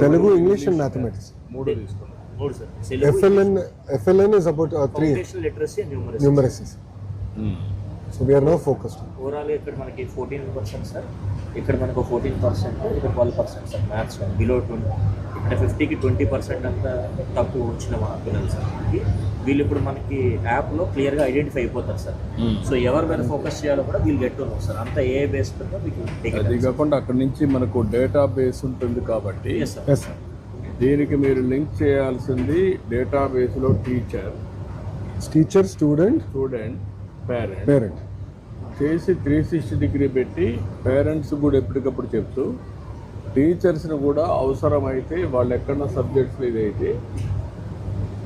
Telugu English and mathematics మూడు తీసుకున్నాం మూడు sir Telugu FLN FLN is about three foundation literacy and numeracy numeracies So we're no focused overall ఇక్కడ మనకి fourteen percent sir ఇక్కడ మనకు fourteen percent ఇక్కడ twelve percent sir maths below twenty ఇక్కడ ఫిఫ్టీకి ట్వంటీ పర్సెంట్ అంతా తక్కువ వచ్చిన మా పిల్లలు సార్ మనకి వీళ్ళు ఇప్పుడు మనకి యాప్లో క్లియర్గా ఐడెంటిఫై అయిపోతారు సార్ సో ఎవరి మీద ఫోకస్ చేయాలో కూడా వీళ్ళు గెట్ ఉన్నాం సార్ అంతా ఏ బేస్ మీకు అది కాకుండా అక్కడ నుంచి మనకు డేటా బేస్ ఉంటుంది కాబట్టి ఎస్ సార్ ఎస్ సార్ దీనికి మీరు లింక్ చేయాల్సింది డేటా బేస్లో teacher teacher student student parent parent చేసి త్రీ సిక్స్టీ డిగ్రీ పెట్టి పేరెంట్స్ కూడా ఎప్పటికప్పుడు చెప్తూ టీచర్స్ని కూడా అవసరమైతే వాళ్ళు ఎక్కడ సబ్జెక్ట్స్ ఇదైతే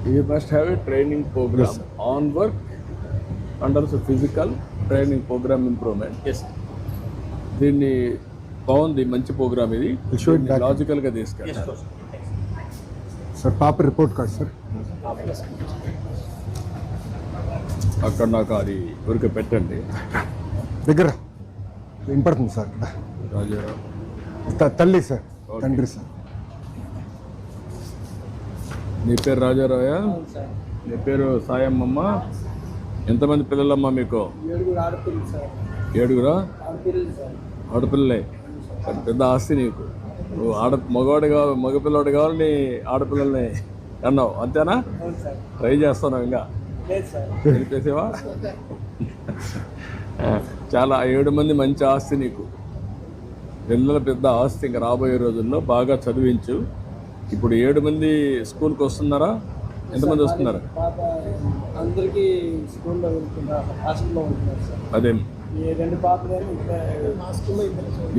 you must have a training program on work under physical training program improvement yes దీన్ని బాగుంది మంచి ప్రోగ్రామ్ ఇది. లాజికల్గా తీసుకెళ్ళి సార్ పాప రిపోర్ట్ కార్డ్ సార్ అక్కడ నాకు అది ఊరికే పెట్టండి. దగ్గర. వినపడుతుంది సార్ రాజారావు. తల్లి సార్ తండ్రి సార్. నీ పేరు రాజారాయ నీ పేరు సాయమ్మమ్మ? ఎంతమంది పిల్లలమ్మా మీకు? ఏడుగురు? ఆడపిల్లలు. పెద్ద ఆస్తి నీకు. నువ్వు ఆడ మగవాడు కావాలి మగపిల్లవాడు కావాలి నీ ఆడపిల్లల్ని అన్నావు. అంతేనా? ట్రై చేస్తున్నావు ఇంకా. తెలిపేసేవా? చాలా ఏడు మంది మంచి ఆస్తి నీకు. పిల్లల పెద్ద ఆస్తి ఇంకా రాబోయే రోజుల్లో బాగా చదివించు. ఇప్పుడు ఏడు మంది స్కూల్కి వస్తున్నారా? ఎంతమంది వస్తున్నారు? పాప అందరికీ స్కూల్లో వెళ్తున్నారు హాస్టల్లో ఉంటున్నారు సార్. అదే? రెండు పాపలు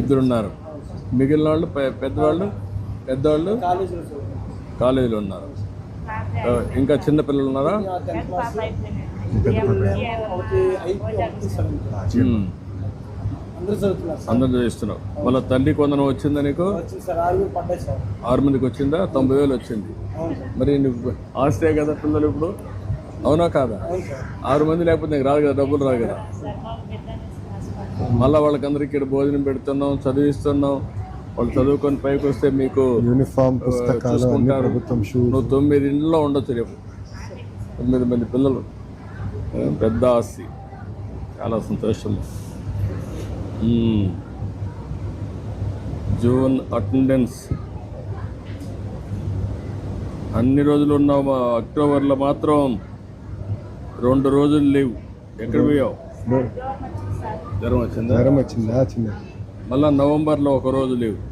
ఇద్దరున్నారు. మిగిలిన వాళ్ళు పెద్దవాళ్ళు? పెద్దవాళ్ళు? కాలేజీలో ఉన్నారు. ఇంకా చిన్న పిల్లలు ఉన్నారా. అందరూ చదువుతున్నారు చదివిస్తున్నావు వాళ్ళ తల్లి కొందరం వచ్చిందా నీకు? ఆరు మందికి వచ్చిందా? తొంభై వేలు వచ్చింది. మరి నువ్వు ఆస్తే కదా పిల్లలు ఇప్పుడు? అవునా కాదా? ఆరు మంది లేకపోతే నీకు రాదు కదా డబ్బులు రాదు కదా. మళ్ళీ వాళ్ళకందరికీ ఇక్కడ భోజనం పెడుతున్నాం చదివిస్తున్నాం. వాళ్ళు చదువుకొని పైకి వస్తే మీకు యూనిఫామ్ పుస్తకాలు ప్రభుత్వం నువ్వు తొమ్మిది ఇంట్లో ఉండొచ్చు రేపు. తొమ్మిది మంది పిల్లలు. పెద్ద ఆస్తి. చాలా సంతోషం. June attendance. అన్ని రోజులు ఉన్నావు మా అక్టోబర్లో మాత్రం. రెండు రోజులు లేవు. ఎక్కడ పోయావు? జ్వరం వచ్చిందా? జ్వరం వచ్చిందా? చిన్న మళ్ళీ నవంబర్లో ఒక రోజు లేవు.